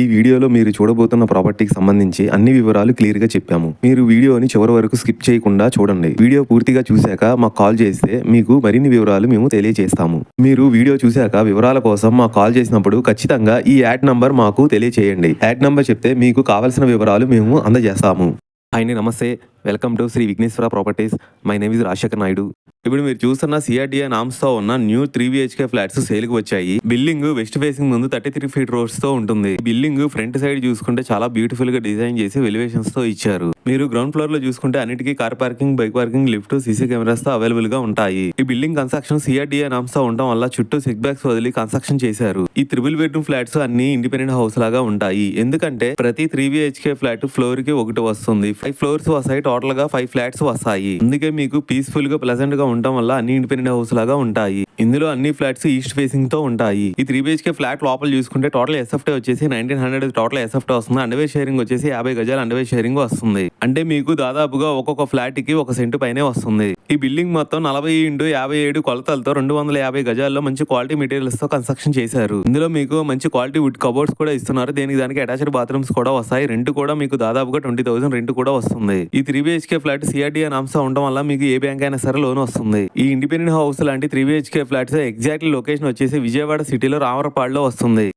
ఈ వీడియోలో మీరు చూడబోతున్న ప్రాపర్టీకి సంబంధించి అన్ని వివరాలు క్లియర్గా చెప్పాము. మీరు వీడియోని చివరి వరకు స్కిప్ చేయకుండా చూడండి. వీడియో పూర్తిగా చూశాక మాకు కాల్ చేస్తే మీకు మరిన్ని వివరాలు మేము తెలియజేస్తాము. మీరు వీడియో చూశాక వివరాల కోసం మాకు కాల్ చేసినప్పుడు ఖచ్చితంగా ఈ యాడ్ నంబర్ మాకు తెలియచేయండి. యాడ్ నంబర్ చెప్తే మీకు కావలసిన వివరాలు మేము అందజేస్తాము. ఆయన నమస్తే. Welcome to Shri Vighneshwara properties my name is Rajasekhar Naidu. ఇప్పుడు మీరు చూస్తున్న సిఆర్డిఏ నామ్స్తో ఉన్న న్యూ త్రీ బిహెచ్కే ఫ్లాట్స్ సేల్కి వచ్చాయి. బిల్డింగ్ వెస్ట్ ఫేసింగ్ ముందు థర్టీ త్రీ ఫీట్ రోడ్స్తో ఉంటుంది. బిల్డింగ్ ఫ్రంట్ సైడ్ చూసుకుంటే చాలా బ్యూటిఫుల్గా డిజైన్ చేసి వెలివేషన్స్తో ఇచ్చారు. మీరు గ్రౌండ్ ఫ్లోర్లో చూసుకుంటే అన్నిటికీ car parking bike parking lift CC కెమెరాస్తో అవైలబుల్గా ఉంటాయి. ఈ బిల్డింగ్ కన్స్ట్రక్షన్ సిఆర్డిఏ నామ్స్తో ఉండడం వల్ల చుట్టూ సిక్ బ్యాగ్స్ వదిలి కన్స్ట్రక్షన్ చేశారు. ఈ త్రిబుల్ బెడ్రూమ్ ఫ్లాట్స్ అన్ని ఇండిపెండెంట్ హౌస్ లాగా ఉంటాయి. ఎందుకంటే ప్రతి త్రీ బిహెచ్కే ఫ్లాట్ ఫ్లోర్కి ఒకటి వస్తుంది. ఫైవ్ ఫ్లోర్స్ వస్తాయి. టోటల్గా ఫైవ్ ఫ్లాట్స్ వస్తాయి. అందుకే మీకు పీస్ఫుల్గా ప్లెజెంట్గా ఉండడం వల్ల అన్ని ఇండిపెండెంట్ హౌస్ లాగా ఉంటాయి. ఇందులో అన్ని ఫ్లాట్స్ ఈస్ట్ ఫేసింగ్తో ఉంటాయి. ఈ త్రీ బిహెచ్కే ఫ్లాట్ లోపల చూసుకుంటే టోటల్ ఎస్ఎఫ్టీ వచ్చేసి నైన్టీన్ హండ్రెడ్ టోటల్ ఎస్ఎఫ్టీ వస్తుంది. అండవే షేరింగ్ వచ్చేసి యాభై గజాలు అండర్వే షేరింగ్ వస్తుంది. అంటే మీకు దాదాపుగా ఒక్కొక్క ఫ్లాట్కి ఒక సెంటు పైనే వస్తుంది. ఈ బిల్డింగ్ మొత్తం నలభై ఇంటూ యాభై ఏడు కొలతలతో రెండు వందల యాభై గజాల్లో మంచి క్వాలిటీ మెటీరియల్స్తో కన్స్ట్రక్షన్ చేశారు. ఇందులో మీకు మంచి క్వాలిటీ వుడ్ కబోర్డ్స్ కూడా ఇస్తున్నారు. దీనికి దానికి అటాచ్డ్ బాత్రూమ్స్ కూడా వస్తాయి. రెంట్ కూడా మీకు దాదాపుగా ట్వంటీ థౌసండ్ రెంట్ కూడా వస్తుంది. ఈ త్రీ బిహెచ్కే ఫ్లాట్ సిఆర్డీఏ నామ్సా ఉండడం వల్ల మీకు ఏ బ్యాంక్ అయినా సరే లోన్ వస్తుంది. ఈ ఇండిపెండెంట్ హౌస్ లాంటి three BHK flats exactly location వచ్చేసి విజయవాడ సిటీలో రామరపాడులో వస్తుంది.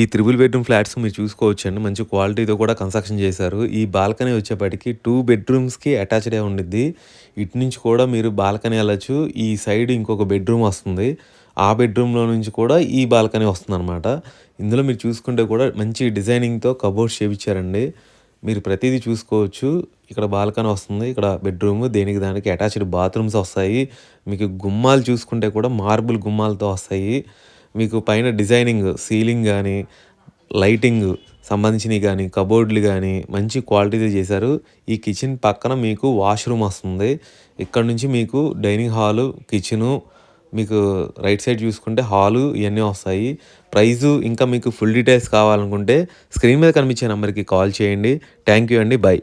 ఈ త్రిబుల్ బెడ్రూమ్ ఫ్లాట్స్ మీరు చూసుకోవచ్చు అండి మంచి క్వాలిటీతో కూడా కన్స్ట్రక్షన్ చేశారు. ఈ బాల్కనీ వచ్చేప్పటికి టూ బెడ్రూమ్స్కి అటాచ్డ్ ఉండిద్ది. ఇటు నుంచి కూడా మీరు బాల్కనీ వెళ్ళచ్చు. ఈ సైడ్ ఇంకొక బెడ్రూమ్ వస్తుంది. ఆ బెడ్రూమ్లో నుంచి కూడా ఈ బాల్కనీ వస్తుంది అనమాట ఇందులో మీరు చూసుకుంటే కూడా మంచి డిజైనింగ్తో కబోర్డ్స్ చేపించారండి. మీరు ప్రతిదీ చూసుకోవచ్చు. ఇక్కడ బాల్కనీ వస్తుంది. ఇక్కడ బెడ్రూమ్ దేనికి దానికి అటాచ్డ్ బాత్రూమ్స్ వస్తాయి. మీకు గుమ్మాలు చూసుకుంటే కూడా మార్బుల్ గుమ్మాలతో వస్తాయి. మీకు పైన డిజైనింగ్ సీలింగ్ కానీ లైటింగ్ సంబంధించినవి కానీ కబోర్డ్లు కానీ మంచి క్వాలిటీతో చేశారు. ఈ కిచెన్ పక్కన మీకు వాష్రూమ్ వస్తుంది. ఇక్కడ నుంచి మీకు డైనింగ్ హాలు కిచెను మీకు రైట్ సైడ్ చూసుకుంటే హాలు ఇవన్నీ వస్తాయి. ప్రైజు ఇంకా మీకు ఫుల్ డీటెయిల్స్ కావాలనుకుంటే స్క్రీన్ మీద కనిపించే నెంబర్కి కాల్ చేయండి. థ్యాంక్ యూ అండి. బై.